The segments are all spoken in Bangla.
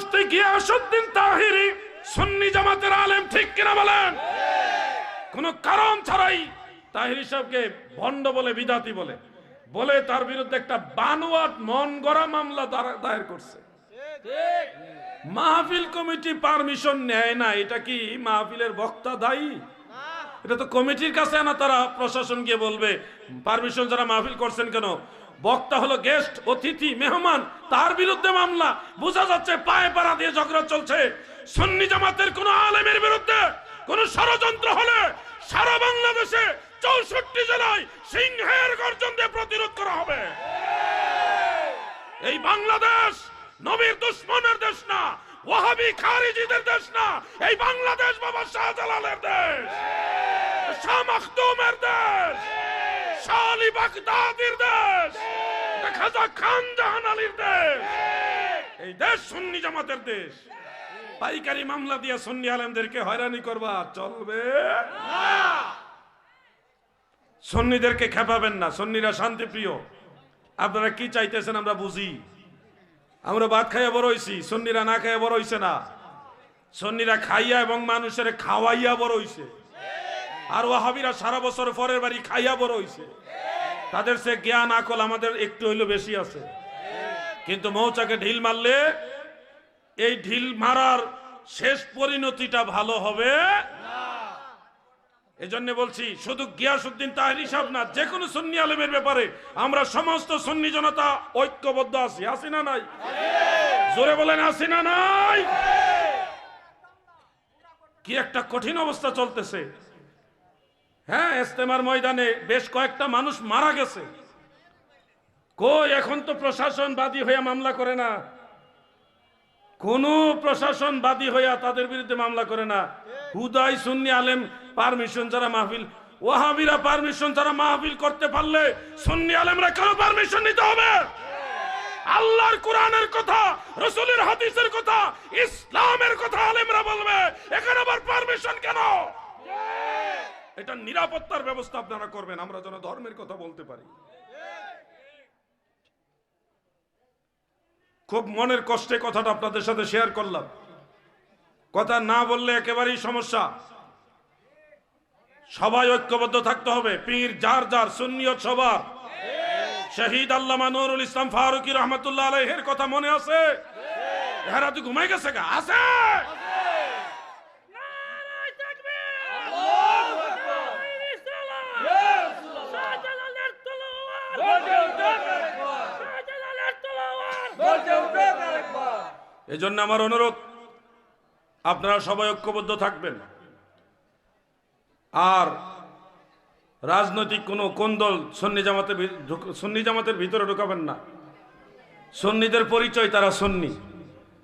মুফতি গিয়াসউদ্দিন তাহিরি সুন্নি জামাতের আলেম, ঠিক কিনা বলেন? কোন কারণ ছাড়াই তাহিরি সাহেবকে ভণ্ড বলে, বিদাতি বলে। বলে তার বিরুদ্ধে একটা বানোয়াট মন গড়া মামলা দায়ের করছে। মাহফিল কমিটি পারমিশন নেয় না, এটা কি মাহফিলের বক্তা দায়ী? এটা তো কমিটির কাছে না তারা প্রশাসন গিয়ে বলবে পারমিশন যারা মাহফিল করছেন কেন? বক্তা হলো গেস্ট, অতিথি, মেহমান, তার বিরুদ্ধে মামলা। বোঝা যাচ্ছে পায়ে পাড়া দিয়ে ঝগড়া চলছে। সুন্নি জামাতের কোন আলেমের বিরুদ্ধে কোন ষড়যন্ত্র হলে সারা বাংলাদেশে চৌষট্টি জেলায় সিংহের গর্জন দিয়ে প্রতিরোধ করা হবে। এই বাংলাদেশ নবীর দুশ্মনের দেশ না, ওয়াহাবি খারিজিদের দেশ না, এই বাংলাদেশ বাবা শাহজালালের দেশ। মাখদুমের দেশ। শাহ আলী বাগদাদির দেশ। খাজা খান জাহান আলীর দেশ। এই দেশ সুন্নি জামাতের দেশ। পাইকারি মামলা দিয়ে সুন্নি আলেমদেরকে হয়রানি করবা। চলবে? সন্নিদেরকে খেপাবেন না। সন্নিরা শান্তিপ্রিয়। আপনারা কি চাইতেছেন আমরা বুঝি? আমরা ভাত খাইয়া বড় হইছি। সন্নিরা না খাইয়া বড় হইছে না। সন্নিরা খাইয়া এবং মানুষের খাওয়াইয়া বড় হইছে। আর ওয়াহাবিরা সারা বছর পরের বাড়ি খাইয়া বড় হইছে। তাদের সে জ্ঞান, আকল আমাদের একটু হইল বেশি আছে। কিন্তু মৌচাকে ঢিল মারলে এই ঢিল মারার শেষ পরিণতিটা ভালো হবে এজন্য বলছি, শুধু গিয়াসউদ্দিন তাহিরি সাহেব না যে কোনো সুন্নি আলেমের ব্যাপারে আমরা সমস্ত সুন্নি জনতা ঐক্যবদ্ধ আছি। আছি না নাই? জোরে বলেন, আছি না নাই? কি একটা কঠিন অবস্থা চলতেছে। হ্যাঁ ইস্তেমার ময়দানে বেশ কয়েকটা মানুষ মারা গেছে। কই, এখন তো প্রশাসন বাদী হয়ে মামলা করে না। কোন প্রশাসন বাদী হইয়া তাদের বিরুদ্ধে মামলা করে না। হুদাই সুন্নি আলেম পারমিশন যারা মাহফিল, ওয়াহাবিরা পারমিশন যারা মাহফিল করতে পারলে সুন্নি আলেমরা কেন পারমিশন নিতে হবে? আল্লাহর কোরআনের কথা, রসুলের হাদিসের কথা, ইসলামের কথা আলেমরা বলবে। এখানে আবার পারমিশন কেন? এটা নিরাপত্তার ব্যবস্থা আপনারা করবেন, আমরা যেন ধর্মের কথা বলতে পারি। খুব মনের কষ্টে কথাটা আপনাদের সাথে শেয়ার করলাম। কথা না বললে একেবারেই সমস্যা। সবাই ঐক্যবদ্ধ থাকতে হবে, পীর যার যার, সুন্নিয়ত সবার। শহীদ আল্লামা নুরুল ইসলাম ফারুকি রহমতুল্লাহ আলাইহের কথা মনে আছে? তুই ঘুমাই গেছে গা, আছে নারায় তাকবীর! নারায় রিসালাত! শাহজালালের তলোয়ার! শাহজালালের তলোয়ার! এই জন্য আমার অনুরোধ, আপনারা সবাই ঐক্যবদ্ধ থাকবেন। আর রাজনৈতিক কোনো কোন্দল সন্নি জামাতে সন্নি জামাতের ভিতরে ঢুকাবেন না। সন্নিদের পরিচয় তারা সন্নি।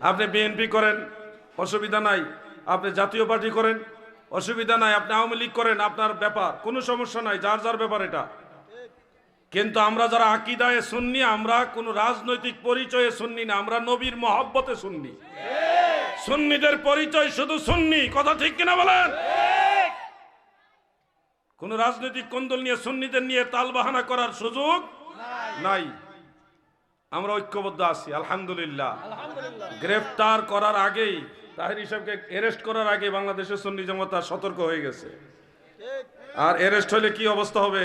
আপনি বিএনপি করেন, অসুবিধা নাই। আপনি জাতীয় পার্টি করেন, অসুবিধা নাই। আপনি আওয়ামী লীগ করেন, আপনার ব্যাপার, কোনো সমস্যা নাই, যার যার ব্যাপার এটা। কিন্তু আমরা যারা আকিদায় শুননি আমরা কোন রাজনৈতিক পরিচয়ে শুননি না আমরা নবীর মহব্বতে শুননি সুন্নিদের পরিচয় শুধু সুন্নি কথা ঠিক কিনা বলেন? কোন রাজনৈতিক কোন্দল নিয়ে সুন্নিদের নিয়ে তালবাহানা করার সুযোগ নাই। আমরা ঐক্যবদ্ধ আছি আলহামদুলিল্লাহ। গ্রেফতার করার আগেই তাহির হিসাবকে অ্যারেস্ট করার আগে বাংলাদেশের সুন্নি জমতা সতর্ক হয়ে গেছে। আর অ্যারেস্ট হলে কি অবস্থা হবে?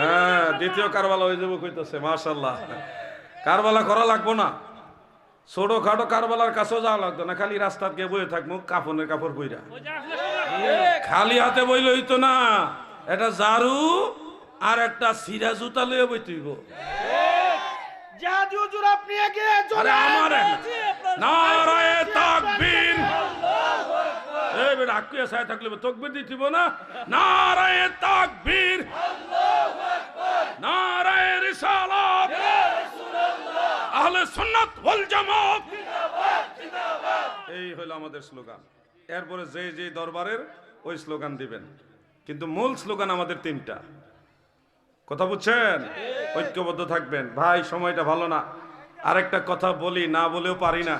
হ্যাঁ দ্বিতীয় কারবালা হয়ে যাব কইতেছে মাশাল্লাহ কারবালা করা লাগবো না। ছোট খাটো কারবালার কাছেও যাওয়া লাগতো না খালি রাস্তার গিয়ে বয়ে থাকব কাপড়ের কাপড় শুনলাম। খালি হাতে বইলে হইতো না। এটা জারু আর একটা সিরা জুতা আকুয়া সায় থাকলে তকবীর দিতিব না। নারায়ে তাকবীর। নারায়ে রিসালাত। আহলে সুন্নাত ওয়াল জামাত। এই হলো আমাদের স্লোগান। এরপরে যে যে দরবারের ওই স্লোগান দিবেন। কিন্তু মূল স্লোগান আমাদের তিনটা। কথা বুঝছেন? ঐক্যবদ্ধ থাকবেন। ভাই, সময়টা ভালো না। আরেকটা কথা বলি, না বলেও পারি না।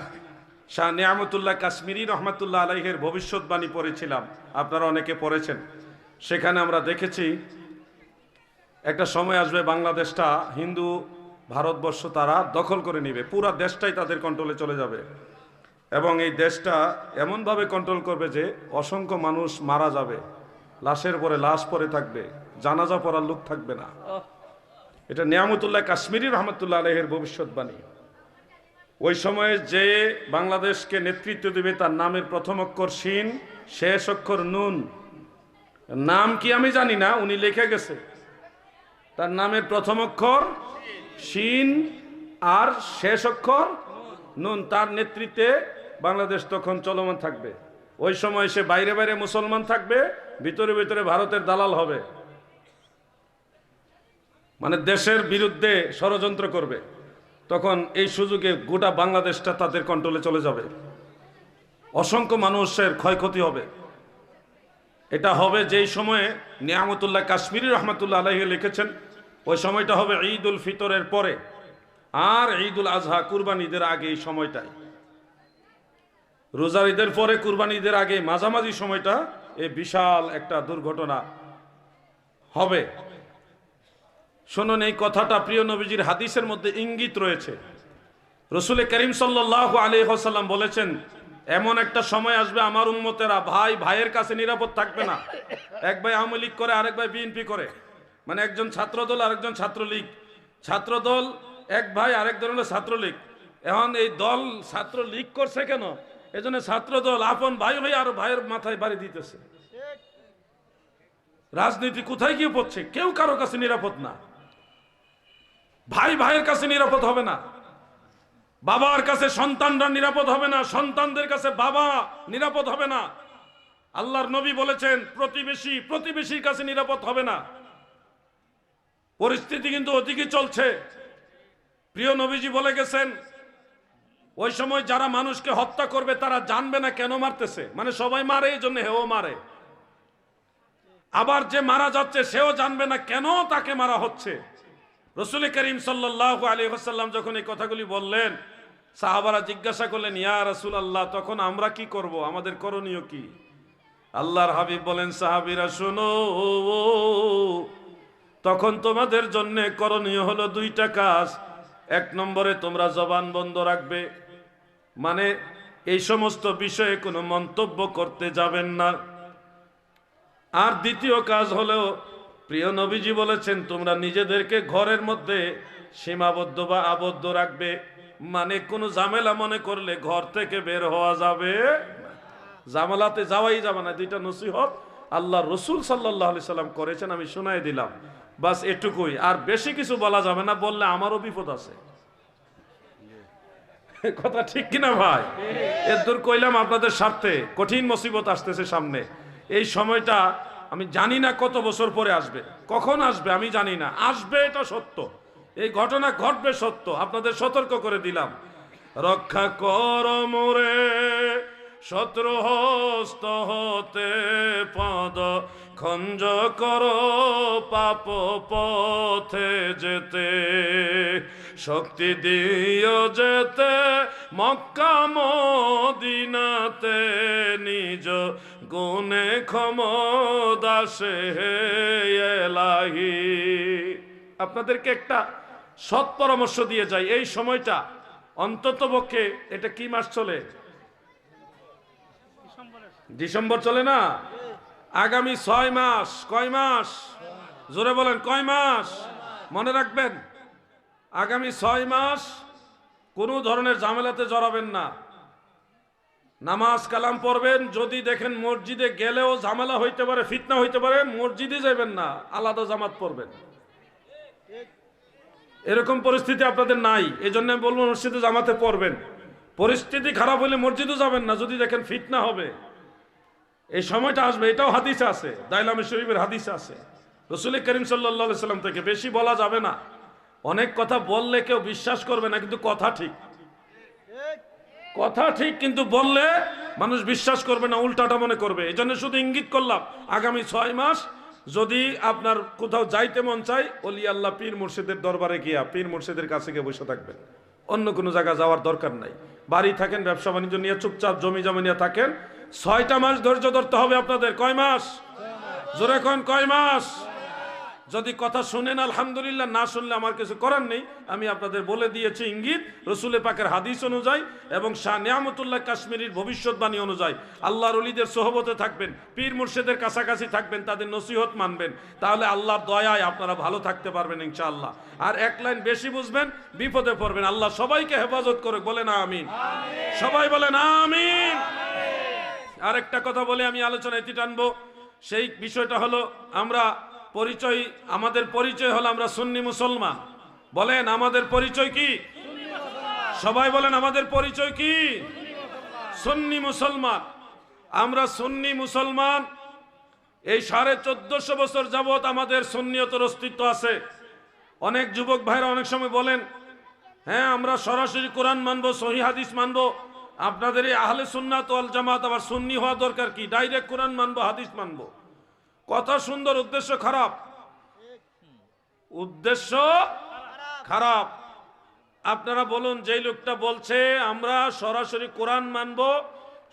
শাহ নিয়ামতুল্লাহ কাশ্মীরি রহমাতুল্লাহ আলাইহের ভবিষ্যৎবাণী পড়েছিলাম। আপনারা অনেকে পড়েছেন। সেখানে আমরা দেখেছি একটা সময় আসবে বাংলাদেশটা হিন্দু ভারতবর্ষ তারা দখল করে নেবে। পুরা দেশটাই তাদের কন্ট্রোলে চলে যাবে। এবং এই দেশটা এমনভাবে কন্ট্রোল করবে যে অসংখ্য মানুষ মারা যাবে। লাশের পরে লাশ পরে থাকবে। জানাজা পড়ার লোক থাকবে না। এটা নিয়ামতুল্লাহ কাশ্মীরি রহমতুল্লাহ আলহের ভবিষ্যৎবাণী ওই সময়ে যে বাংলাদেশকে নেতৃত্ব দেবে তার নামের প্রথম অক্ষর শিন, শেষ অক্ষর নুন। নাম কি আমি জানি না, উনি লিখে গেছে। তার নামের প্রথম অক্ষর শিন আর শেষ অক্ষর নুন। তার নেতৃত্বে বাংলাদেশ তখন চলমান থাকবে। ওই সময় সে বাইরে বাইরে মুসলমান থাকবে, ভিতরে ভিতরে ভারতের দালাল হবে। মানে দেশের বিরুদ্ধে ষড়যন্ত্র করবে। তখন এই সুযোগে গোটা বাংলাদেশটা তাদের কন্ট্রোলে চলে যাবে। অসংখ্য মানুষের ক্ষয়ক্ষতি হবে। এটা হবে যেই সময়ে নিয়ামতুল্লাহ কাশ্মীরি রহমতুল্লাহ আলাহি লিখেছেন, ওই সময়টা হবে ঈদ উল ফিতরের পরে। আর ঈদ উল আজহা কুরবান ঈদের আগে এই সময়টাই রোজার ঈদের পরে কুরবান ঈদের আগে মাঝামাঝি সময়টা এই বিশাল একটা দুর্ঘটনা হবে। শুনুন, এই কথাটা প্রিয় নবীজির হাদিসের মধ্যে ইঙ্গিত রয়েছে। রসুল করিম সাল্লাহ আলী হাসাল্লাম বলেছেন এমন একটা সময় আসবে আমার উন্মতেরা ভাই, ভাইয়ের কাছে নিরাপদ থাকবে না। এক ভাই আওয়ামী লীগ করে, আরেক ভাই বিএনপি করে। মানে একজন ছাত্রদল, আরেকজন ছাত্রলীগ। ছাত্রদল, এক ভাই, আরেক ধরনের ছাত্রলীগ। এখন এই দল ছাত্র লীগ করছে কেন? এজন্য ছাত্রদল আপন ভাই ভাই আর ভাইয়ের মাথায় বাড়ি দিতেছে। রাজনীতি কোথায় গিয়ে পড়ছে? কেউ কারও কাছে নিরাপদ না। ভাই, ভাইয়ের কাছে নিরাপদ হবে না। বাবার কাছে সন্তানরা নিরাপদ হবে না, সন্তানদের কাছে বাবা নিরাপদ হবে না। আল্লাহর নবী বলেছেন, প্রতিবেশী প্রতিবেশীর কাছে নিরাপদ হবে না। পরিস্থিতি কিন্তু ওদিকে চলছে। প্রিয় নবীজি বলে গেছেন, ওই সময় যারা মানুষকে হত্যা করবে, তারা জানবে না কেন মারতেছে। মানে সবাই মারে, এই জন্য হেও মারে। আবার যে মারা যাচ্ছে, সেও জানবে না কেন তাকে মারা হচ্ছে। রসুল করিম সাল্লাহ আলী হাসাল্লাম যখন এই কথাগুলি বললেন সাহাবারা জিজ্ঞাসা করলেন, ইয়া রাসুল আল্লাহ তখন আমরা কি করব? আমাদের করণীয় কি? আল্লাহর হাবিব বলেন, সাহাবিরা, শোনো, তখন তোমাদের জন্য করণীয় হলো দুইটা কাজ। এক নম্বরে তোমরা জবান বন্ধ রাখবে মানে এই সমস্ত বিষয়ে কোনো মন্তব্য করতে যাবেন না। আর দ্বিতীয় কাজ হলো, প্রিয় নবীজি বলেছেন, তোমরা নিজেদেরকে ঘরের মধ্যে সীমাবদ্ধ বা আবদ্ধ রাখবে। মানে কোনো ঝামেলা মনে করলে ঘর থেকে বের হওয়া যাবে না। ঝামেলাতে যাওয়াই যাবে না, দুইটা নসিহত আল্লাহ রসুল সাল্লাম করেছেন, আমি শোনাই দিলাম। বাস এটুকুই। আর বেশি কিছু বলা যাবে না, বললে আমারও বিপদ আছে। কথা ঠিক কিনা ভাই? এর কইলাম আপনাদের স্বার্থে, কঠিন মুসিবত আসতেছে সামনে। এই সময়টা আমি জানি না কত বছর পরে আসবে, কখন আসবে আমি জানি না। আসবে এটা সত্য। এই ঘটনা ঘটবে সত্য, আপনাদের সতর্ক করে দিলাম। রক্ষা কর মোরে শত্রু হস্ত হতে পদ, খঞ্জ কর পাপ পথে যেতে। শক্তি দিও যেতে মক্কা মদিনাতে, নিজ গুণে ক্ষম দাসে এলাহি। আপনাদেরকে একটা সৎ পরামর্শ দিয়ে যাই। এই সময়টা অন্তত পক্ষে, এটা কি মাস চলে? ডিসেম্বর চলে না? আগামী ছয় মাস, কয় মাস? জোরে বলেন, কয় মাস? মনে রাখবেন, আগামী ছয় মাস কোনো ধরনের ঝামেলাতে জড়াবেন না। নামাজ কালাম পড়বেন, যদি দেখেন মসজিদে গেলেও ঝামেলা হইতে পারে, ফিতনা হইতে পারে, মসজিদে যাবেন না, আলাদা জামাত পড়বেন। এরকম পরিস্থিতি আপনাদের নাই। এই জন্য আমি বলব, মসজিদে জামাতে পড়বেন। পরিস্থিতি খারাপ হলে মসজিদও যাবেন না, যদি দেখেন ফিতনা হবে। এই সময়টা আসবে, এটাও হাদিসে আছে। দাইলামে শরীফের হাদিসে আছে। রসুল করিম সাল্লা সাল্লাম থেকে বেশি বলা যাবে না। অনেক কথা বললে কেউ বিশ্বাস করবে না, কিন্তু কথা ঠিক। কথা ঠিক, কিন্তু বললে মানুষ বিশ্বাস করবে না, উল্টাটা মনে করবে। এই জন্য শুধু ইঙ্গিত করলাম, আগামী ছয় মাস যদি আপনার কোথাও যাইতে মন চাই অলি আল্লাহ পীর মুর্শিদের দরবারে গিয়া পীর মুর্শিদের কাছে গিয়ে বসে থাকবেন। অন্য কোনো জায়গা যাওয়ার দরকার নাই। বাড়ি থাকেন, ব্যবসা বাণিজ্য নিয়ে চুপচাপ জমি জমি নিয়ে থাকেন। ছয়টা মাস ধৈর্য ধরতে হবে আপনাদের। কয় মাস? জোরে কয় মাস? যদি কথা শুনেন আলহামদুলিল্লাহ না শুনলে আমার কিছু করার নেই। আমি আপনাদের বলে দিয়েছি ইঙ্গিত রসুলে পাকের হাদিস অনুযায়ী এবং শাহ নিয়ামতুল্লাহ কাশ্মীরির ভবিষ্যৎবাণী অনুযায়ী। আল্লাহর অলিদের সোহবতে থাকবেন পীর মুর্শেদের কাছাকাছি থাকবেন তাদের নসিহত মানবেন। তাহলে আল্লাহর দয়ায় আপনারা ভালো থাকতে পারবেন ইনশাআল্লাহ। আর এক লাইন বেশি বুঝবেন বিপদে পড়বেন। আল্লাহ সবাইকে হেফাজত করে বলে না আমিন। সবাই বলে না আমিন। আরেকটা কথা বলে আমি আলোচনায় এটি টানবো। সেই বিষয়টা হলো আমরা পরিচয়, আমাদের পরিচয় হলো আমরা সুন্নি মুসলমান। বলেন, আমাদের পরিচয় কি? সবাই বলেন, আমাদের পরিচয় কি? সুন্নি মুসলমান। আমরা সুন্নি মুসলমান। এই সাড়ে চোদ্দশো বছর যাবত আমাদের সুন্নিয়তের অস্তিত্ব আছে। অনেক যুবক ভাইরা অনেক সময় বলেন হ্যাঁ আমরা সরাসরি কোরআন মানবো, সহি হাদিস মানবো। আপনাদের এই আহলে সুন্নাত জামাত আবার সুন্নি হওয়া দরকার কি? ডাইরেক্ট কোরআন মানবো, হাদিস মানবো। কথা সুন্দর উদ্দেশ্য খারাপ। উদ্দেশ্য খারাপ। আপনারা বলুন, যেই লোকটা বলছে, আমরা সরাসরি কোরআন মানব,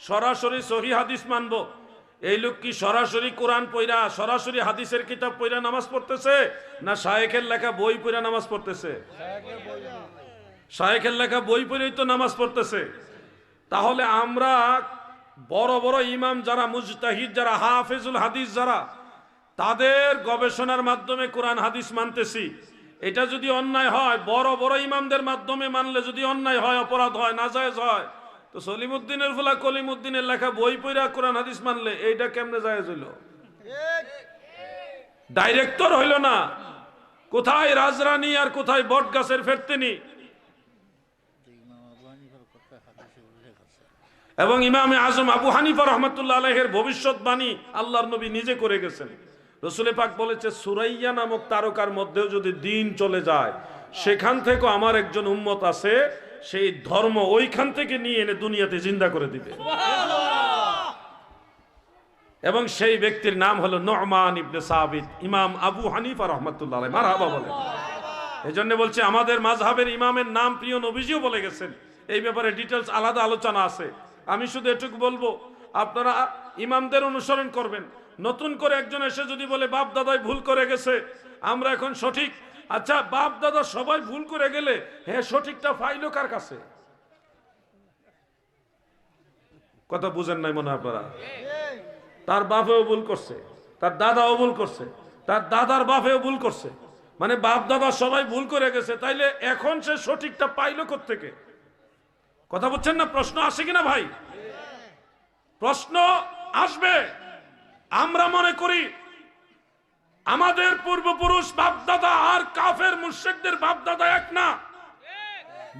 সরাসরি সহি হাদিস মানবো। এই লোক কি সরাসরি কোরআন পইরা, সরাসরি হাদিসের কিতাব পইরা নামাজ পড়তেছে, না শায়েখের লেখা বই পইরা নামাজ পড়তেছে? শায়েখের লেখা বই পড়েই তো নামাজ পড়তেছে। তাহলে আমরা বড় বড় ইমাম যারা, মুজতাহিদ যারা, হাফেজুল হাদিস যারা তাদের গবেষণার মাধ্যমে কোরআন, হাদিস মানতেছি। এটা যদি অন্যায় হয়, বড় বড় ইমামদের মাধ্যমে মানলে যদি অন্যায় হয়, অপরাধ হয়, নাজায়েজ হয়, তো সলিমুদ্দিনের ফুলা কলিমুদ্দিনের লেখা বই পইরা কোরআন, হাদিস মানলে এইটা কেমনে জায়েজ হইল? ডাইরেক্টর হইল না। কোথায় রাজরানী আর কোথায় বট গাছের ফেরতেনি? এবং ইমামে আজম আবু হানিফা রহমতুল্লাহ আলহের ভবিষ্যৎবাণী আল্লাহর নবী নিজে করে গেছেন। রসুলে পাক বলেছে সুরাইয়া নামক তারকার মধ্যেও যদি দিন চলে যায় সেখান থেকেও আমার একজন উম্মত আছে সেই ধর্ম ওইখান থেকে নিয়ে এনে দুনিয়াতে জিন্দা করে দিবে। এবং সেই ব্যক্তির নাম হলো নহমান ইবনে সাবিত ইমাম আবু হানিফা রহমতুল্লাহ মারহাবা বলে। এই জন্য বলছে আমাদের মাঝহাবের ইমামের নাম প্রিয় নবীজিও বলে গেছেন। এই ব্যাপারে ডিটেলস আলাদা আলোচনা আছে। আমি শুধু এটুকু বলব আপনারা ইমামদের অনুসরণ করবেন। নতুন করে একজন এসে যদি বলে, বাপ দাদাই ভুল করে গেছে, আমরা এখন সঠিক। আচ্ছা বাপ দাদা সবাই ভুল করে গেলে হ্যাঁ সঠিকটা ফাইলো কার কাছে? কথা বুঝেন নাই মনে আপনারা? তার বাপেও ভুল করছে, তার দাদাও ভুল করছে, তার দাদার বাপেও ভুল করছে। মানে বাপ দাদা সবাই ভুল করে গেছে, তাইলে এখন সে সঠিকটা পাইলো থেকে কথা বলছেন না? প্রশ্ন আসে কিনা ভাই? প্রশ্ন আসবে। আমরা মনে করি আমাদের পূর্বপুরুষ বাপদাদা আর কাফের মুর্শেকদের বাপদাদা এক না।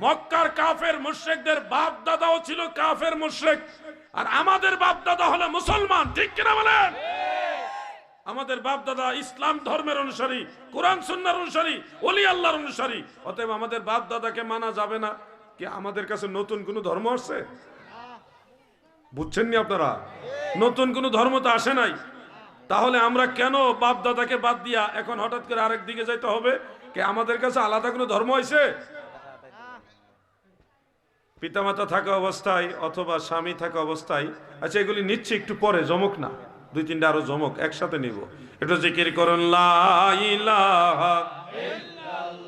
মক্কার কাফের মুর্শেকদের বাপ দাদাও ছিল কাফের মুর্শেক আর আমাদের বাপ দাদা হলো মুসলমান, ঠিক কিনা বলেন? আমাদের বাপ দাদা ইসলাম ধর্মের অনুসারী, কোরআন সুন্নার অনুসারী অলি আল্লাহর অনুসারী। অতএব আমাদের বাপ দাদাকে মানা যাবে না। কি আমাদের কাছে নতুন কোনো ধর্ম আসছে? বুঝছেননি আপনারা? নতুন কোনো ধর্ম তো আসে নাই। তাহলে আমরা কেন বাপ দাদাকে বাদ দিয়া এখন হঠাৎ করে আরেক দিকে যাইতে হবে? কে আমাদের কাছে আলাদা কোনো ধর্ম হয়েছে পিতামাতা থাকা অবস্থায় অথবা স্বামী থাকা অবস্থায় আচ্ছা এগুলি নিচ্ছে, একটু পরে, জমক না। দুই তিনটা আরও জমক, একসাথে নিব। এটা জিকির করুন, লা ইলাহা